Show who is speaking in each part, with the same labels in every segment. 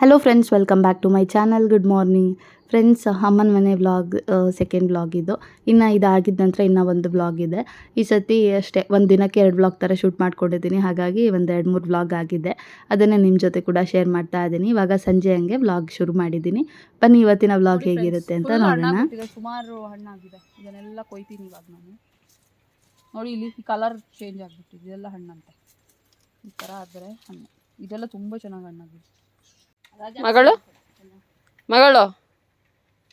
Speaker 1: Hello friends welcome back to my channel good morning friends ಅಮ್ಮನ ಮನೆ vlog second vlog ಇದು. ಇನ್ನು ಇದಾಗಿದ್ದ ನಂತರ ಇನ್ನೂ ಒಂದು ವ್ಲಾಗ್ ಇದೆ. ಈ ಸತಿ ಅಷ್ಟೇ ಒಂದು ದಿನಕ್ಕೆ ಎರಡು ವ್ಲಾಗ್ ಥರ ಶೂಟ್ ಮಾಡ್ಕೊಂಡಿದ್ದೀನಿ. ಹಾಗಾಗಿ ಒಂದು ಎರಡು ಮೂರು ವ್ಲಾಗ್ ಆಗಿದೆ. ಅದನ್ನೇ ನಿಮ್ಮ ಜೊತೆ ಕೂಡ ಶೇರ್ ಮಾಡ್ತಾ ಇದ್ದೀನಿ ಇವಾಗ ಸಂಜೆ ಹಂಗೆ ವ್ಲಾಗ್ ಶುರು ಮಾಡಿದ್ದೀನಿ ಬನ್ನಿ ಇವತ್ತಿನ ವ್ಲಾಗ್ ಹೇಗಿರುತ್ತೆ ಅಂತ ನೋಡೋಣ.
Speaker 2: ಸುಮಾರು ಹಣ್ಣಾಗಿದೆ. ಇದನ್ನೆಲ್ಲ ಕೊಯ್ತೀನಿ ಇವಾಗ ನಾನು. ನೋಡಿ ಇಲ್ಲಿ ಕಲರ್ ಚೇಂಜ್ ಆಗಿಬಿಟ್ಟಿದೆ. ಇದೆಲ್ಲ ಹಣ್ಣಂತೆ. ಈ ಥರ ಆದರೆ ಹಣ್ಣು. ಇದೆಲ್ಲ ತುಂಬ ಚೆನ್ನಾಗಿ ಹಣ್ಣಾಗಿದೆ.
Speaker 3: ಮಗಳು? ಮಗಳು?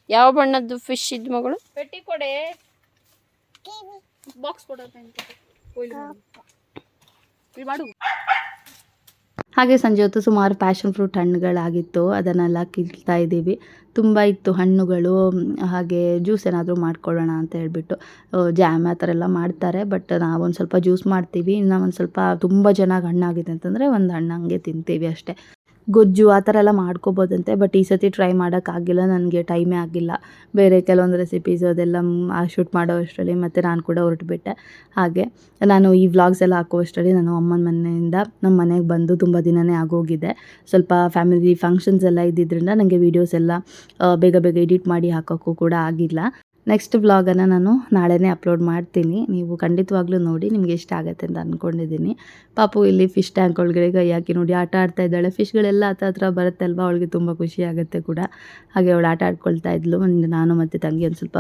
Speaker 3: ಯಾವ ಬಣ್ಣದ್ದು ಫಿಶ್ ಇದ್ದು ಮಗಳು?
Speaker 2: ಪೆಟ್ಟಿ ಕೊಡೆ. ಬಾಕ್ಸ್ ಕೊಡೋದು ಮಾಡು.
Speaker 1: ಹಾಗೆ ಸಂಜೆ ಹೊತ್ತು ಸುಮಾರು ಪ್ಯಾಷನ್ ಫ್ರೂಟ್ ಹಣ್ಣುಗಳಾಗಿತ್ತು. ಅದನ್ನೆಲ್ಲ ಕಿಲ್ತಾ ಇದ್ದೀವಿ. ತುಂಬ ಇತ್ತು ಹಣ್ಣುಗಳು. ಹಾಗೆ ಜ್ಯೂಸ್ ಏನಾದರೂ ಮಾಡ್ಕೊಳ್ಳೋಣ ಅಂತ ಹೇಳ್ಬಿಟ್ಟು ಜಾಮ್ ಆ ಥರ ಎಲ್ಲ ಮಾಡ್ತಾರೆ. ಬಟ್ ನಾವೊಂದು ಸ್ವಲ್ಪ ಜ್ಯೂಸ್ ಮಾಡ್ತೀವಿ. ಇನ್ನು ಒಂದು ಸ್ವಲ್ಪ ತುಂಬ ಚೆನ್ನಾಗಿ ಹಣ್ಣಾಗಿದೆ ಅಂತಂದರೆ ಒಂದು ಹಣ್ಣು ಹಂಗೆ ತಿಂತೀವಿ ಅಷ್ಟೇ. ಗೊಜ್ಜು ಆ ಥರ ಎಲ್ಲ ಮಾಡ್ಕೋಬೋದಂತೆ ಬಟ್ ಈ ಸತಿ ಟ್ರೈ ಮಾಡೋಕ್ಕಾಗಿಲ್ಲ ನನಗೆ ಟೈಮೇ ಆಗಿಲ್ಲ. ಬೇರೆ ಕೆಲವೊಂದು ರೆಸಿಪೀಸ್ ಅದೆಲ್ಲ ಶೂಟ್ ಮಾಡೋ ಅಷ್ಟರಲ್ಲಿ ಮತ್ತು ನಾನು ಕೂಡ ಹೊರಟುಬಿಟ್ಟೆ. ಹಾಗೆ ನಾನು ಈ ವ್ಲಾಗ್ಸ್ ಎಲ್ಲ ಹಾಕುವಷ್ಟರಲ್ಲಿ ನಾನು ಅಮ್ಮನ ಮನೆಯಿಂದ ನಮ್ಮ ಮನೆಗೆ ಬಂದು ತುಂಬ ದಿನವೇ ಆಗೋಗಿದೆ. ಸ್ವಲ್ಪ ಫ್ಯಾಮಿಲಿ ಫಂಕ್ಷನ್ಸ್ ಎಲ್ಲ ಇದ್ದಿದ್ದರಿಂದ ನನಗೆ ವೀಡಿಯೋಸ್ ಎಲ್ಲ ಬೇಗ ಬೇಗ ಎಡಿಟ್ ಮಾಡಿ ಹಾಕೋಕ್ಕೂ ಕೂಡ ಆಗಿಲ್ಲ. ನೆಕ್ಸ್ಟ್ ವ್ಲಾಗನ್ನು ನಾನು ನಾಳೆನೇ ಅಪ್ಲೋಡ್ ಮಾಡ್ತೀನಿ. ನೀವು ಖಂಡಿತವಾಗ್ಲೂ ನೋಡಿ, ನಿಮಗೆ ಇಷ್ಟ ಆಗುತ್ತೆ ಅಂತ ಅಂದ್ಕೊಂಡಿದ್ದೀನಿ ಪಾಪು ಇಲ್ಲಿ ಫಿಶ್ ಟ್ಯಾಂಕ್ ಒಳಗಡೆ ಕೈ ಹಾಕಿ ನೋಡಿ, ಆಟ ಆಡ್ತಾ ಇದ್ದಾಳೆ. ಫಿಶ್ಗಳೆಲ್ಲ ಹತ್ರ ಹತ್ರ ಬರುತ್ತೆ ಅಲ್ವಾ ಅವಳಿಗೆ ತುಂಬ ಖುಷಿ ಆಗುತ್ತೆ ಕೂಡ. ಹಾಗೆ ಅವಳು ಆಟ ಆಡ್ಕೊಳ್ತಾ ಇದ್ಲು. ನಾನು ಮತ್ತು ತಂಗಿ ಒಂದು ಸ್ವಲ್ಪ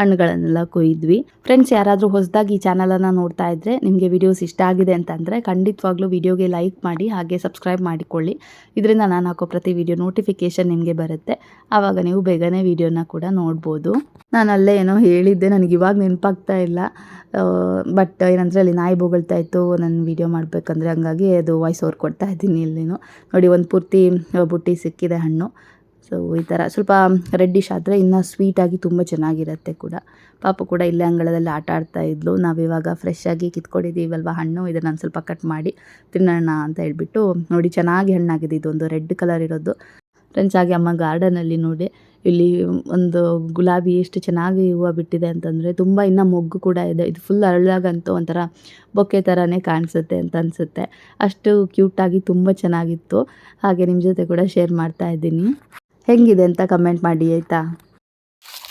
Speaker 1: ಹಣ್ಣುಗಳನ್ನೆಲ್ಲ ಕೊಯ್ದ್ವಿ. ಫ್ರೆಂಡ್ಸ್ ಯಾರಾದರೂ ಹೊಸದಾಗಿ ಈ ಚಾನಲನ್ನು ನೋಡ್ತಾ ಇದ್ದರೆ ನಿಮಗೆ ವಿಡಿಯೋಸ್ ಇಷ್ಟ ಆಗಿದೆ ಅಂತಂದರೆ ಖಂಡಿತವಾಗ್ಲೂ ವಿಡಿಯೋಗೆ ಲೈಕ್ ಮಾಡಿ, ಹಾಗೆ ಸಬ್ಸ್ಕ್ರೈಬ್ ಮಾಡಿಕೊಳ್ಳಿ. ಇದರಿಂದ ನಾನು ಹಾಕೋ ಪ್ರತಿ ವಿಡಿಯೋ ನೋಟಿಫಿಕೇಷನ್ ನಿಮಗೆ ಬರುತ್ತೆ. ಆವಾಗ ನೀವು ಬೇಗನೆ ವಿಡಿಯೋನ ಕೂಡ ನೋಡ್ಬೋದು. ನಾನು ಅಲ್ಲೇ ಏನೋ ಹೇಳಿದ್ದೆ, ನನಗೆ ಇವಾಗ ನೆನಪಾಗ್ತಾ ಇಲ್ಲ. ಬಟ್ ಏನಂದರೆ ಅಲ್ಲಿ ನಾಯಿ ಬೊಗಳ್ತಾ ಇತ್ತು, ನಾನು ವೀಡಿಯೋ ಮಾಡಬೇಕಂದ್ರೆ ಹಂಗಾಗಿ ಅದು ವಾಯ್ಸ್ ಓವರ್ ಕೊಡ್ತಾ ಇದ್ದೀನಿ ಇಲ್ಲಿನೂ. ನೋಡಿ, ಒಂದು ಪೂರ್ತಿ ಬುಟ್ಟಿ ಸಿಕ್ಕಿದೆ ಹಣ್ಣು. ಸೊ ಈ ಥರ ಸ್ವಲ್ಪ ರೆಡ್ಡಿಶ್ ಆದರೆ ಇನ್ನೂ ಸ್ವೀಟಾಗಿ ತುಂಬ ಚೆನ್ನಾಗಿರುತ್ತೆ ಕೂಡ. ಪಾಪ ಕೂಡ ಇಲ್ಲೇ ಅಂಗಳದಲ್ಲಿ ಆಟ ಆಡ್ತಾ ಇದ್ಲು. ನಾವಿವಾಗ ಫ್ರೆಶ್ ಆಗಿ ಕಿತ್ಕೊಂಡಿದ್ದೀವಲ್ವ ಹಣ್ಣು, ಇದನ್ನು ನಾನು ಸ್ವಲ್ಪ ಕಟ್ ಮಾಡಿ ತಿನ್ನೋಣ ಅಂತ ಹೇಳ್ಬಿಟ್ಟು ನೋಡಿ, ಚೆನ್ನಾಗಿ ಹಣ್ಣಾಗಿದೆ ಇದೊಂದು. ರೆಡ್ ಕಲರ್ ಇರೋದು. ಫ್ರೆಂಡ್ಸ್ ಆಗಿ ಅಮ್ಮ ಗಾರ್ಡನಲ್ಲಿ ನೋಡಿ. ಇಲ್ಲಿ ಒಂದು ಗುಲಾಬಿ ಎಷ್ಟು ಚೆನ್ನಾಗಿ ಹೂವು ಬಿಟ್ಟಿದೆ ಅಂತಂದರೆ ತುಂಬ ಇನ್ನೂ ಮೊಗ್ಗು ಕೂಡ ಇದೆ. ಇದು ಫುಲ್ ಅರಳಾಗಂತೂ ಒಂಥರ ಬೊಕ್ಕೆ ಥರನೇ ಕಾಣಿಸುತ್ತೆ ಅಂತ ಅನಿಸುತ್ತೆ. ಅಷ್ಟು ಕ್ಯೂಟಾಗಿ ತುಂಬ ಚೆನ್ನಾಗಿತ್ತು. ಹಾಗೆ ನಿಮ್ಮ ಜೊತೆ ಕೂಡ ಶೇರ್ ಮಾಡ್ತಾ ಇದ್ದೀನಿ. ಹೆಂಗಿದೆ ಅಂತ ಕಮೆಂಟ್ ಮಾಡಿ ಆಯಿತಾ?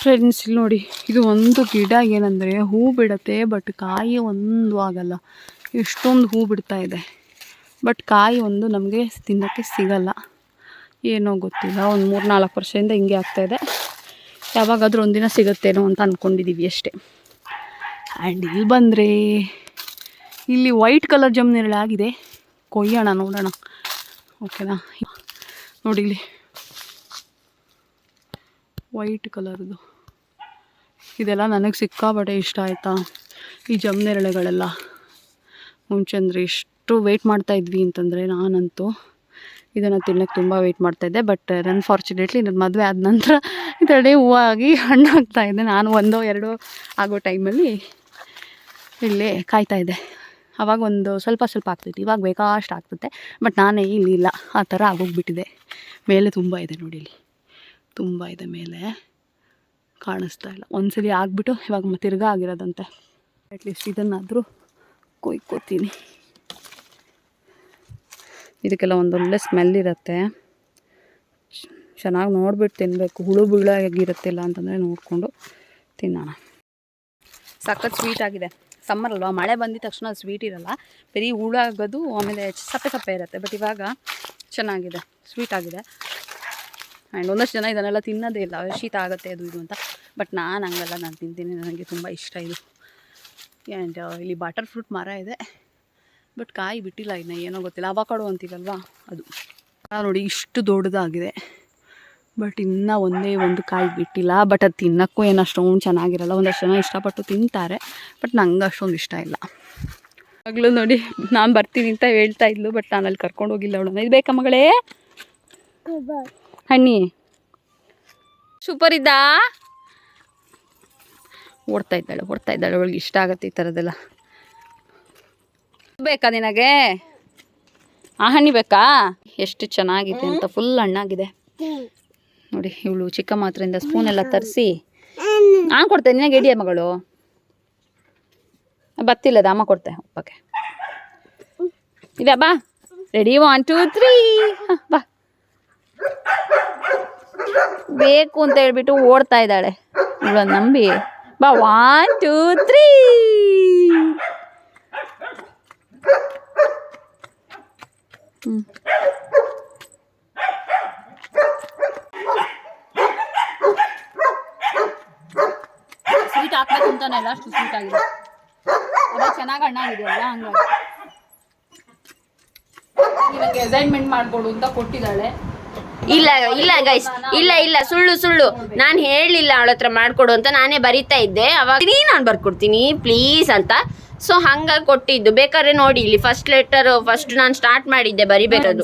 Speaker 2: ಫ್ರೆಂಡ್ಸ್ ಇಲ್ಲಿ ನೋಡಿ, ಇದು ಒಂದು ಗಿಡ ಏನಂದರೆ ಹೂ ಬಿಡುತ್ತೆ ಬಟ್ ಕಾಯಿ ಒಂದು ಆಗಲ್ಲ. ಎಷ್ಟೊಂದು ಹೂ ಬಿಡ್ತಾ ಇದೆ. ಬಟ್ ಕಾಯಿ ಒಂದು ನಮಗೆ ತಿನ್ನೋಕ್ಕೆ ಸಿಗಲ್ಲ. ಏನೋ ಗೊತ್ತಿಲ್ಲ. ಒಂದು ಮೂರು ನಾಲ್ಕು ವರ್ಷದಿಂದ ಹಿಂಗೆ ಆಗ್ತಾಯಿದೆ ಯಾವಾಗಾದರೂ ಒಂದಿನ ಸಿಗುತ್ತೇನೋ ಅಂತ ಅಂದ್ಕೊಂಡಿದ್ದೀವಿ ಅಷ್ಟೇ. ಆ್ಯಂಡ್ ಇಲ್ಲಿ ಬಂದರೆ, ಇಲ್ಲಿ ವೈಟ್ ಕಲರ್ ಜಮ್ನೆರಳೆ ಆಗಿದೆ ಕೊಯ್ಯೋಣ, ನೋಡೋಣ. ಓಕೆನಾ ನೋಡಿ ಇಲ್ಲಿ. ವೈಟ್ ಕಲರ್ದು ಇದೆಲ್ಲ ನನಗೆ ಸಿಕ್ಕಾಪಟ್ಟೆ ಇಷ್ಟ ಆಯಿತಾ? ಈ ಜಮ್ನೆರಳೆಗಳೆಲ್ಲ ಮುಂಚೆ ಅಂದರೆ ಎಷ್ಟು ವೆಯ್ಟ್ ಮಾಡ್ತಾ ಇದ್ವಿ ಅಂತಂದರೆ ನಾನಂತೂ. ಇದನ್ನು ತಿನ್ನೋಕ್ಕೆ ತುಂಬ ವೆಯ್ಟ್ ಮಾಡ್ತಾಯಿದ್ದೆ ಬಟ್ ಅನ್ಫಾರ್ಚುನೇಟ್ಲಿ ನನ್ನ ಮದುವೆ ಆದ ನಂತರ ಇದರಡೆ ಹೂವಾಗಿ ಹಣ್ಣಾಗ್ತಾ ಇದೆ ನಾನು ಒಂದೋ ಎರಡೋ ಆಗೋ ಟೈಮಲ್ಲಿ ಇಲ್ಲಿ ಕಾಯ್ತಾಯಿದ್ದೆ ಅವಾಗ ಒಂದು ಸ್ವಲ್ಪ ಸ್ವಲ್ಪ ಆಗ್ತೈತಿ ಇವಾಗ ಬೇಕಾಷ್ಟು ಆಗ್ತದೆ ಬಟ್ ನಾನೇ ಇಲ್ಲಿ ಇಲ್ಲ. ಆ ಥರ ಆಗೋಗ್ಬಿಟ್ಟಿದೆ. ಮೇಲೆ ತುಂಬ ಇದೆ ನೋಡಿ ಇಲ್ಲಿ. ತುಂಬ ಇದೆ ಮೇಲೆ. ಕಾಣಿಸ್ತಾ ಇಲ್ಲ. ಒಂದ್ಸಲಿ ಆಗಿಬಿಟ್ಟು ಇವಾಗ ತಿರ್ಗಾ ಆಗಿರೋದಂತೆ. ಅಟ್ಲೀಸ್ಟ್ ಇದನ್ನಾದರೂ ಕೊಯ್ಕೋತೀನಿ. ಇದಕ್ಕೆಲ್ಲ ಒಂದೊಳ್ಳೆ ಸ್ಮೆಲ್ ಇರುತ್ತೆ. ಚೆನ್ನಾಗಿ ನೋಡ್ಬಿಟ್ಟು ತಿನ್ನಬೇಕು ಹುಳು ಬೀಳಾಗಿರುತ್ತಿಲ್ಲ ಅಂತಂದರೆ ನೋಡಿಕೊಂಡು ತಿನ್ನೋಣ. ಸಖತ್ ಸ್ವೀಟ್ ಆಗಿದೆ. ಸಮ್ಮರ್ ಅಲ್ವಾ? ಮಳೆ ಬಂದಿದ ತಕ್ಷಣ ಸ್ವೀಟ್ ಇರಲ್ಲ. ಬರೀ ಹುಳು ಆಗೋದು, ಆಮೇಲೆ ಸಪ್ಪೆ ಸಪ್ಪೆ ಇರುತ್ತೆ. ಬಟ್ ಇವಾಗ ಚೆನ್ನಾಗಿದೆ. ಸ್ವೀಟ್ ಆಗಿದೆ. ಆ್ಯಂಡ್ ಒಂದಷ್ಟು ಜನ ಇದನ್ನೆಲ್ಲ ತಿನ್ನೋದೇ ಇಲ್ಲ. ಶೀತ ಆಗುತ್ತೆ, ಅದು ಇದು ಅಂತ. ಬಟ್ ನಾನು ಹಂಗಲ್ಲ. ನಾನು ತಿಂತೀನಿ. ನನಗೆ ತುಂಬ ಇಷ್ಟ ಇದು. ಆ್ಯಂಡ್ ಇಲ್ಲಿ ಬಟರ್ ಫ್ರೂಟ್ ಮರ ಇದೆ. ಬಟ್ ಕಾಯಿ ಬಿಟ್ಟಿಲ್ಲ ಇನ್ನು, ಏನೋ ಗೊತ್ತಿಲ್ಲ. ಅವಕಾಡೋ ಅಂತೀವಲ್ವಾ? ಅದು. ನೋಡಿ, ಇಷ್ಟು ದೊಡ್ಡದಾಗಿದೆ. ಬಟ್ ಇನ್ನೂ ಒಂದೇ ಒಂದು ಕಾಯಿ ಬಿಟ್ಟಿಲ್ಲ. ಬಟ್ ಅದು ತಿನ್ನೋಕ್ಕೂ ಏನು ಅಷ್ಟೊಂದು ಚೆನ್ನಾಗಿರಲ್ಲ. ಒಂದಷ್ಟು ಜನ ಇಷ್ಟಪಟ್ಟು ತಿಂತಾರೆ. ಬಟ್ ನಂಗೆ ಅಷ್ಟೊಂದು ಇಷ್ಟ ಇಲ್ಲ. ಆಗಲೂ ನೋಡಿ, ನಾನು ಬರ್ತೀನಿ ಅಂತ ಹೇಳ್ತಾ ಇದ್ಲು. ಬಟ್ ನಾನು ಅಲ್ಲಿ ಕರ್ಕೊಂಡು ಹೋಗಿಲ್ಲ ಅವಳನ್ನ. ಇದು ಬೇಕಾ ಮಗಳೇ? ಹಣ್ಣಿ. ಸೂಪರ್ ಇದ್ದಾ? ಓಡ್ತಾ ಇದ್ದಾಳೆ ಓಡ್ತಾ ಇದ್ದಾಳೆ. ಅವಳಿಗೆ ಇಷ್ಟ ಆಗುತ್ತೆ ಈ ಥರದ್ದೆಲ್ಲ ಬೇಕಾ ನಿನಗೆ? ಆ ಹಣ್ಣಿ ಬೇಕಾ? ಎಷ್ಟು ಚೆನ್ನಾಗಿದೆ ಅಂತ ಫುಲ್ ಹಣ್ಣಾಗಿದೆ. ನೋಡಿ, ಇವಳು ಚಿಕ್ಕ ಮಾತ್ರೆಯಿಂದ ಸ್ಪೂನ್ ಎಲ್ಲ ತರಿಸಿ. ನಾನು ಕೊಡ್ತೇನೆ, ನಿನಗೆ ಎಡಿಯ ಮಗಳು? ಬತ್ತಿಲ್ಲ ಅಮ್ಮ ಕೊಡ್ತೆ ಉಪ್ಪಕ್ಕೆ ಇದೆ ಬಾ. ರೆಡಿ ಒನ್ ಟೂ ತ್ರೀ ಬಾ. ಬೇಕು ಅಂತ ಹೇಳ್ಬಿಟ್ಟು ಓಡ್ತಾ ಇದ್ದಾಳೆ. ಇವಳು ನಂಬಿ. ಬಾ ಒನ್ ಟೂ ತ್ರೀ ಸ್ವೀಟ್ ಹಾಕ್ಬೇಕು ಅಂತಾನೆ ಎಲ್ಲ ಅಷ್ಟು ಸ್ವೀಟ್ ಆಗಿದೆ. ಅದೇ ಚೆನ್ನಾಗಿ ಹಣ್ಣಾಗಿದೆಯಲ್ಲ ಹಂಗಾಗಿ. ಇವಾಗ ಅಸೈನ್ಮೆಂಟ್ ಮಾಡ್ಕೊಡು ಅಂತ ಕೊಟ್ಟಿದ್ದಾಳೆ.
Speaker 3: ಇಲ್ಲ ಇಲ್ಲ ಗೈಸ್ ಇಲ್ಲ ಇಲ್ಲ ಸುಳ್ಳು ಸುಳ್ಳು. ನಾನು ಹೇಳಲಿಲ್ಲ ಅವಳ ಹತ್ರ ಮಾಡ್ಕೊಡು ಅಂತ ನಾನೇ ಬರಿತಾ ಇದ್ದೆ. ಅವಾಗ ನಾನು ಬರ್ಕೊಡ್ತೀನಿ ಪ್ಲೀಸ್ ಅಂತ. ಸೊ ಹಂಗಾಗಿ ಕೊಟ್ಟಿದ್ದು. ಬೇಕಾದ್ರೆ ನೋಡಿ ಇಲ್ಲಿ ಫಸ್ಟ್ ಲೆಟರ್ ಫಸ್ಟ್ ನಾನು ಸ್ಟಾರ್ಟ್ ಮಾಡಿದ್ದೆ ಬರಿಬೇಕದು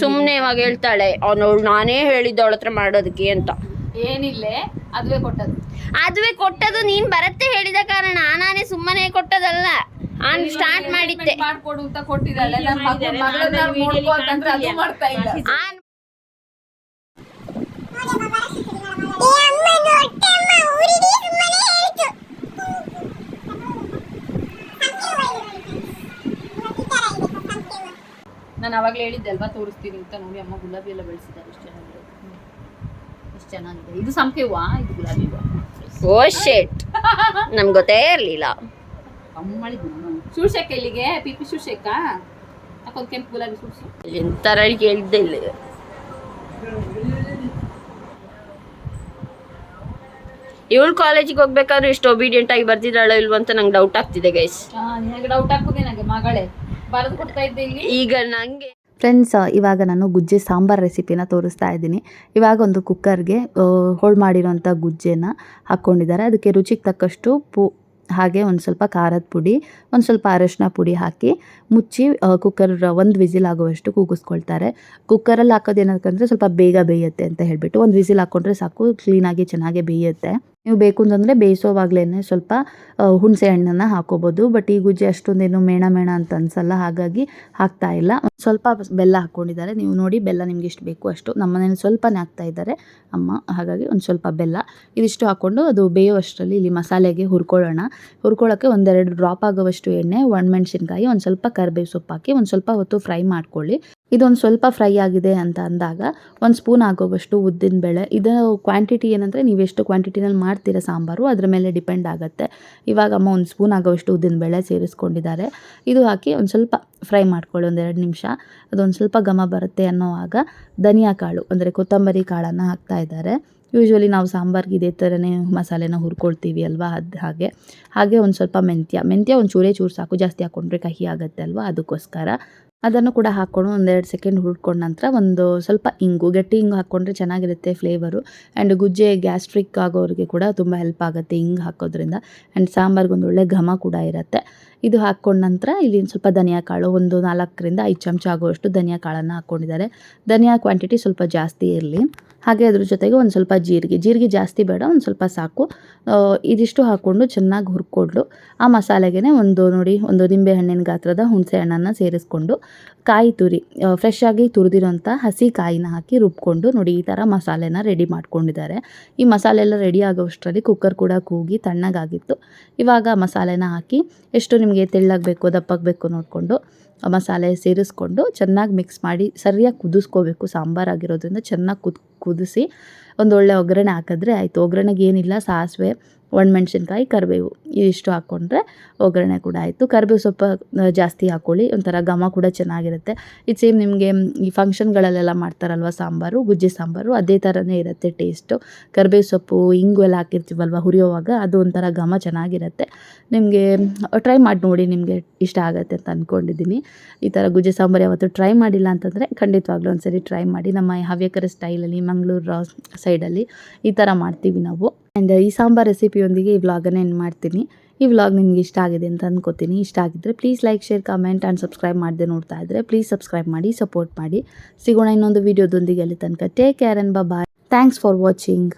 Speaker 3: ಸುಮ್ಮನೆ ಇವಾಗ ಹೇಳ್ತಾಳೆ ಅವನವಳು ನಾನೇ ಹೇಳಿದ್ದೆ ಅವಳ ಹತ್ರ ಮಾಡೋದಕ್ಕೆ ಅಂತ.
Speaker 2: ಏನಿಲ್ಲ ಅದುವೇ ಕೊಟ್ಟದ್ದು.
Speaker 3: ಅದುವೇ ಕೊಟ್ಟದು ನೀನ್ ಬರತ್ತೆ ಹೇಳಿದ ಕಾರಣ. ನಾನೇ ಸುಮ್ಮನೆ ಕೊಟ್ಟದಲ್ಲ ನಾನು ಸ್ಟಾರ್ಟ್ ಮಾಡಿದ್ದೆ.
Speaker 2: ಮಾಡ್ಕೊಡು ಅಂತ ಕೊಟ್ಟಿದ್ದಾಳೆ. ನನ್ನ ಅಂತಂದ್ರೆ ಅದು ಮಾಡ್ತಾ ಇಲ್ಲ.
Speaker 3: ಆ-
Speaker 2: ನಾನು ಅವಾಗಲೇ ಹೇಳಿದ್ದೆ ಅಲ್ವಾ ತೋರಿಸ್ತೀನಿ ಅಂತ ನೋಡಿ ಅಮ್ಮ ಗುಲಾಬಿ ಎಲ್ಲ ಬೆಳೆಸಿದ್ದಾರೆ ಎಷ್ಟು ಚೆನ್ನಾಗಿದೆ. ಎಷ್ಟು ಚೆನ್ನಾಗಿದೆ. ಇದು ಸಂಪೆ ಹೂವಾ? ಇದು ಗುಲಾಬಿ ಹೂವಾ?
Speaker 3: ಓ ಶೇಟ್ ನಮ್ಗೆ ಗೊತ್ತೇ ಇರಲಿಲ್ಲ.
Speaker 2: ಕಮ್ಮಳಿ ಶೂಶೇಕ ಇಲ್ಲಿಗೆ ಪಿಪಿ ಶೂಶೇಕ ಅಕ್ಕೊಂದು ಕೆಂಪು ಗುಲಾಬಿ ಶೂಸು
Speaker 3: ಎಂತರ ಕೇಳಿದ್ದೆ ಇಲ್ಲ. ಇವಳು ಕಾಲೇಜಿಗೆ ಹೋಗ್ಬೇಕಾದ್ರೆ ಇಷ್ಟು ಒಬಿಡಿಯಂಟ್ ಆಗಿ ಬರ್ತಿದ್ದಾಳೋ ಇಲ್ವಂತ ಅಂತ ನಂಗೆ ಡೌಟ್ ಆಗ್ತಿದೆ ಗೈಸ್
Speaker 2: ಡೌಟ್ ಹಾಕೋದೇ ನನಗೆ ಮಗಳೇ.
Speaker 3: ಈಗ ನಂಗೆ
Speaker 1: ಫ್ರೆಂಡ್ಸ್ ಇವಾಗ ನಾನು ಗುಜ್ಜೆ ಸಾಂಬಾರ್ ರೆಸಿಪಿನ ತೋರಿಸ್ತಾ ಇದ್ದೀನಿ. ಇವಾಗ ಒಂದು ಕುಕ್ಕರ್ಗೆ ಹೋಳು ಮಾಡಿರೋಂಥ ಗುಜ್ಜೆನ ಹಾಕ್ಕೊಂಡಿದ್ದಾರೆ ಅದಕ್ಕೆ ರುಚಿಗೆ ತಕ್ಕಷ್ಟು ಪು ಹಾಗೆ ಒಂದು ಸ್ವಲ್ಪ ಖಾರದ ಪುಡಿ ಒಂದು ಸ್ವಲ್ಪ ಅರಶಿನ ಪುಡಿ ಹಾಕಿ ಮುಚ್ಚಿ ಕುಕ್ಕರ್ ಒಂದು ವಿಸಿಲ್ ಆಗುವಷ್ಟು ಕೂಗಿಸ್ಕೊಳ್ತಾರೆ. ಕುಕ್ಕರಲ್ಲಿ ಹಾಕೋದು ಏನಕ್ಕಂದರೆ ಸ್ವಲ್ಪ ಬೇಗ ಬೇಯುತ್ತೆ ಅಂತ ಹೇಳಿಬಿಟ್ಟು ಒಂದು ವಿಸಿಲ್ ಹಾಕ್ಕೊಂಡ್ರೆ ಸಾಕು ಕ್ಲೀನಾಗಿ ಚೆನ್ನಾಗಿ ಬೇಯುತ್ತೆ. ನೀವು ಬೇಕು ಅಂತಂದರೆ ಬೇಯಿಸೋವಾಗಲೇ ಸ್ವಲ್ಪ ಹುಣಸೆ ಹಣ್ಣನ್ನು ಹಾಕೋಬೋದು. ಬಟ್ ಈ ಗುಜ್ಜೆ ಅಷ್ಟೊಂದೇನು ಮೇಣ ಮೇಣ ಅಂತ ಅನ್ಸಲ್ಲ, ಹಾಗಾಗಿ ಹಾಕ್ತಾ ಇಲ್ಲ. ಸ್ವಲ್ಪ ಬೆಲ್ಲ ಹಾಕ್ಕೊಂಡಿದ್ದಾರೆ ನೀವು ನೋಡಿ ಬೆಲ್ಲ ನಿಮ್ಗೆ ಎಷ್ಟು ಬೇಕು ಅಷ್ಟು. ನಮ್ಮ ಮನೇಲಿ ಸ್ವಲ್ಪನೇ ಹಾಕ್ತಾ ಇದ್ದಾರೆ ಅಮ್ಮ. ಹಾಗಾಗಿ ಒಂದು ಸ್ವಲ್ಪ ಬೆಲ್ಲ. ಇದಿಷ್ಟು ಹಾಕ್ಕೊಂಡು ಅದು ಬೇಯುವಷ್ಟರಲ್ಲಿ ಇಲ್ಲಿ ಮಸಾಲೆಗೆ ಹುರ್ಕೊಳ್ಳೋಣ. ಹುರ್ಕೊಳ್ಳೋಕ್ಕೆ ಒಂದೆರಡು ಡ್ರಾಪ್ ಆಗೋವಷ್ಟು ಎಣ್ಣೆ, ಒಣಮೆಣ್ಸಿನ್ಕಾಯಿ, ಒಂದು ಸ್ವಲ್ಪ ಕರಿಬೇವು ಸೊಪ್ಪು ಹಾಕಿ ಒಂದು ಸ್ವಲ್ಪ ಹೊತ್ತು ಫ್ರೈ ಮಾಡ್ಕೊಳ್ಳಿ. ಇದೊಂದು ಸ್ವಲ್ಪ ಫ್ರೈ ಆಗಿದೆ ಅಂತ ಅಂದಾಗ ಒಂದು ಸ್ಪೂನ್ ಆಗೋವಷ್ಟು ಉದ್ದಿನ ಬೇಳೆ. ಇದರ ಕ್ವಾಂಟಿಟಿ ಏನಂದರೆ ನೀವು ಎಷ್ಟು ಕ್ವಾಂಟಿಟಿನಲ್ಲಿ ಮಾಡ್ತೀರಾ ಸಾಂಬಾರು ಅದ್ರ ಮೇಲೆ ಡಿಪೆಂಡ್ ಆಗುತ್ತೆ. ಇವಾಗ ಅಮ್ಮ ಒಂದು ಸ್ಪೂನ್ ಆಗೋವಷ್ಟು ಉದ್ದಿನ ಬೇಳೆ ಸೇರಿಸ್ಕೊಂಡಿದ್ದಾರೆ. ಇದು ಹಾಕಿ ಒಂದು ಸ್ವಲ್ಪ ಫ್ರೈ ಮಾಡ್ಕೊಳ್ಳಿ ಒಂದೆರಡು ನಿಮಿಷ. ಅದೊಂದು ಸ್ವಲ್ಪ ಘಮ ಬರುತ್ತೆ ಅನ್ನೋವಾಗ ಧನಿಯಾ ಕಾಳು, ಅಂದರೆ ಕೊತ್ತಂಬರಿ ಕಾಳನ್ನು ಹಾಕ್ತಾ ಇದ್ದಾರೆ. ಯೂಶ್ವಲಿ ನಾವು ಸಾಂಬಾರ್ಗೆ ಇದೇ ಥರನೇ ಮಸಾಲೆನ ಹುರ್ಕೊಳ್ತೀವಿ ಅಲ್ವಾ ಅದು ಹಾಗೆ. ಹಾಗೆ ಒಂದು ಸ್ವಲ್ಪ ಮೆಂತ್ಯ. ಮೆಂತ್ಯ ಒಂದು ಚೂರೇ ಚೂರು ಸಾಕು. ಜಾಸ್ತಿ ಹಾಕ್ಕೊಂಡ್ರೆ ಕಹಿ ಆಗುತ್ತೆ ಅಲ್ವಾ ಅದಕ್ಕೋಸ್ಕರ. ಅದನ್ನು ಕೂಡ ಹಾಕ್ಕೊಂಡು ಒಂದೆರಡು ಸೆಕೆಂಡ್ ಹುರ್ಕೊಂಡ ನಂತರ ಒಂದು ಸ್ವಲ್ಪ ಇಂಗು, ಗಟ್ಟಿ ಇಂಗು ಹಾಕ್ಕೊಂಡ್ರೆ ಚೆನ್ನಾಗಿರುತ್ತೆ ಫ್ಲೇವರು. ಆ್ಯಂಡ್ ಗುಜ್ಜೆ ಗ್ಯಾಸ್ಟ್ರಿಕ್ ಆಗೋರಿಗೆ ಕೂಡ ತುಂಬ ಹೆಲ್ಪ್ ಆಗುತ್ತೆ ಇಂಗು ಹಾಕೋದ್ರಿಂದ. ಆ್ಯಂಡ್ ಸಾಂಬಾರ್ಗೆ ಒಂದು ಒಳ್ಳೆ ಘಮ ಕೂಡ ಇರುತ್ತೆ. ಇದು ಹಾಕ್ಕೊಂಡ ನಂತರ ಇಲ್ಲಿ ಸ್ವಲ್ಪ ಧನಿಯಾ ಕಾಳು ಒಂದು ನಾಲ್ಕರಿಂದ ಐದು ಚಮಚ ಆಗುವಷ್ಟು ಧನಿಯಾ ಕಾಳನ್ನು ಹಾಕ್ಕೊಂಡಿದ್ದಾರೆ ಧನಿಯಾ ಕ್ವಾಂಟಿಟಿ ಸ್ವಲ್ಪ ಜಾಸ್ತಿ ಇರಲಿ. ಹಾಗೆ ಅದ್ರ ಜೊತೆಗೆ ಒಂದು ಸ್ವಲ್ಪ ಜೀರಿಗೆ. ಜೀರಿಗೆ ಜಾಸ್ತಿ ಬೇಡ, ಒಂದು ಸ್ವಲ್ಪ ಸಾಕು. ಇದಿಷ್ಟು ಹಾಕ್ಕೊಂಡು ಚೆನ್ನಾಗಿ ಹುರ್ಕೊಂಡು ಆ ಮಸಾಲೆಗೆ ಒಂದು ನೋಡಿ, ಒಂದು ನಿಂಬೆ ಹಣ್ಣಿನ ಗಾತ್ರದ ಹುಣಸೆ ಹಣ್ಣನ್ನು ಸೇರಿಸ್ಕೊಂಡು ಕಾಯಿ ತುರಿ ಫ್ರೆಶ್ ಆಗಿ ತುರಿದಿರೋಂಥ ಹಸಿ ಕಾಯಿನ ಹಾಕಿ ರುಬ್ಕೊಂಡು ನೋಡಿ ಈ ಥರ ಮಸಾಲೆನ ರೆಡಿ ಮಾಡ್ಕೊಂಡಿದ್ದಾರೆ. ಈ ಮಸಾಲೆ ಎಲ್ಲ ರೆಡಿ ಆಗೋಷ್ಟರಲ್ಲಿ ಕುಕ್ಕರ್ ಕೂಡ ಕೂಗಿ ತಣ್ಣಗಾಗಿತ್ತು. ಇವಾಗ ಮಸಾಲೆನ ಹಾಕಿ ಎಷ್ಟು ನಿಮಗೆ ತೆಳ್ಳಗಬೇಕು ದಪ್ಪಾಗಬೇಕು ನೋಡಿಕೊಂಡು ಮಸಾಲೆ ಸೇರಿಸ್ಕೊಂಡು ಚೆನ್ನಾಗಿ ಮಿಕ್ಸ್ ಮಾಡಿ ಸರಿಯಾಗಿ ಕುದಿಸ್ಕೋಬೇಕು. ಸಾಂಬಾರಾಗಿರೋದ್ರಿಂದ ಚೆನ್ನಾಗಿ ಕುದ್ ಕುದಿಸಿ ಒಂದೊಳ್ಳೆ ಒಗ್ಗರಣೆ ಹಾಕಿದ್ರೆ ಆಯಿತು. ಒಗ್ಗರಣೆಗೆ ಏನಿಲ್ಲ, ಸಾಸಿವೆ, ಒಣಮೆಣ್ಸಿನ್ಕಾಯಿ, ಕರಿಬೇವು ಇದಿಷ್ಟು ಹಾಕ್ಕೊಂಡ್ರೆ ಒಗ್ಗರಣೆ ಕೂಡ ಆಯಿತು. ಕರಿಬೇವು ಸ್ವಲ್ಪ ಜಾಸ್ತಿ ಹಾಕ್ಕೊಳ್ಳಿ ಒಂಥರ ಘಮ ಕೂಡ ಚೆನ್ನಾಗಿರುತ್ತೆ. ಇದು ಸೇಮ್ ನಿಮಗೆ ಈ ಫಂಕ್ಷನ್ಗಳಲ್ಲೆಲ್ಲ ಮಾಡ್ತಾರಲ್ವ ಸಾಂಬಾರು, ಗುಜ್ಜಿ ಸಾಂಬಾರು, ಅದೇ ಥರನೇ ಇರುತ್ತೆ ಟೇಸ್ಟು. ಕರಿಬೇವು ಸೊಪ್ಪು, ಇಂಗು ಎಲ್ಲ ಹಾಕಿರ್ತೀವಲ್ವ ಹುರಿಯೋವಾಗ, ಅದು ಒಂಥರ ಘಮ ಚೆನ್ನಾಗಿರುತ್ತೆ. ನಿಮಗೆ ಟ್ರೈ ಮಾಡಿ ನೋಡಿ ನಿಮಗೆ ಇಷ್ಟ ಆಗುತ್ತೆ ಅಂತ ಅಂದ್ಕೊಂಡಿದ್ದೀನಿ ಈ ಥರ ಗುಜ್ಜಿ ಸಾಂಬಾರು ಯಾವತ್ತೂ ಟ್ರೈ ಮಾಡಿಲ್ಲ ಅಂತಂದರೆ ಖಂಡಿತವಾಗ್ಲೂ ಒಂದ್ಸರಿ ಟ್ರೈ ಮಾಡಿ. ನಮ್ಮ ಹವ್ಯಕರ ಸ್ಟೈಲಲ್ಲಿ ಮಂಗಳೂರು ಸೈಡಲ್ಲಿ ಈ ಥರ ಮಾಡ್ತೀವಿ ನಾವು. ಆ್ಯಂಡ್ ಈ ಸಾಂಬಾರ್ ರೆಸಿಪಿಯೊಂದಿಗೆ ಈ ವ್ಲಾಗನ್ನು ಏನು ಮಾಡ್ತೀನಿ. ಈ ವ್ಲಾಗ್ ನಿಮ್ಗೆ ಇಷ್ಟ ಆಗಿದೆ ಅಂತ ಅಂದ್ಕೋತೀನಿ ಇಷ್ಟ ಆಗಿದ್ದರೆ please like share comment and subscribe ಮಾಡದೆ ನೋಡ್ತಾ ಇದ್ದರೆ ಪ್ಲೀಸ್ ಸಬ್ಸ್ಕ್ರೈಬ್ ಮಾಡಿ ಸಪೋರ್ಟ್ ಮಾಡಿ. ಸಿಗೋಣ ಇನ್ನೊಂದು ವೀಡಿಯೋದೊಂದಿಗೆ ಅಲ್ಲಿ ತನಕ. Take care and bye thanks for watching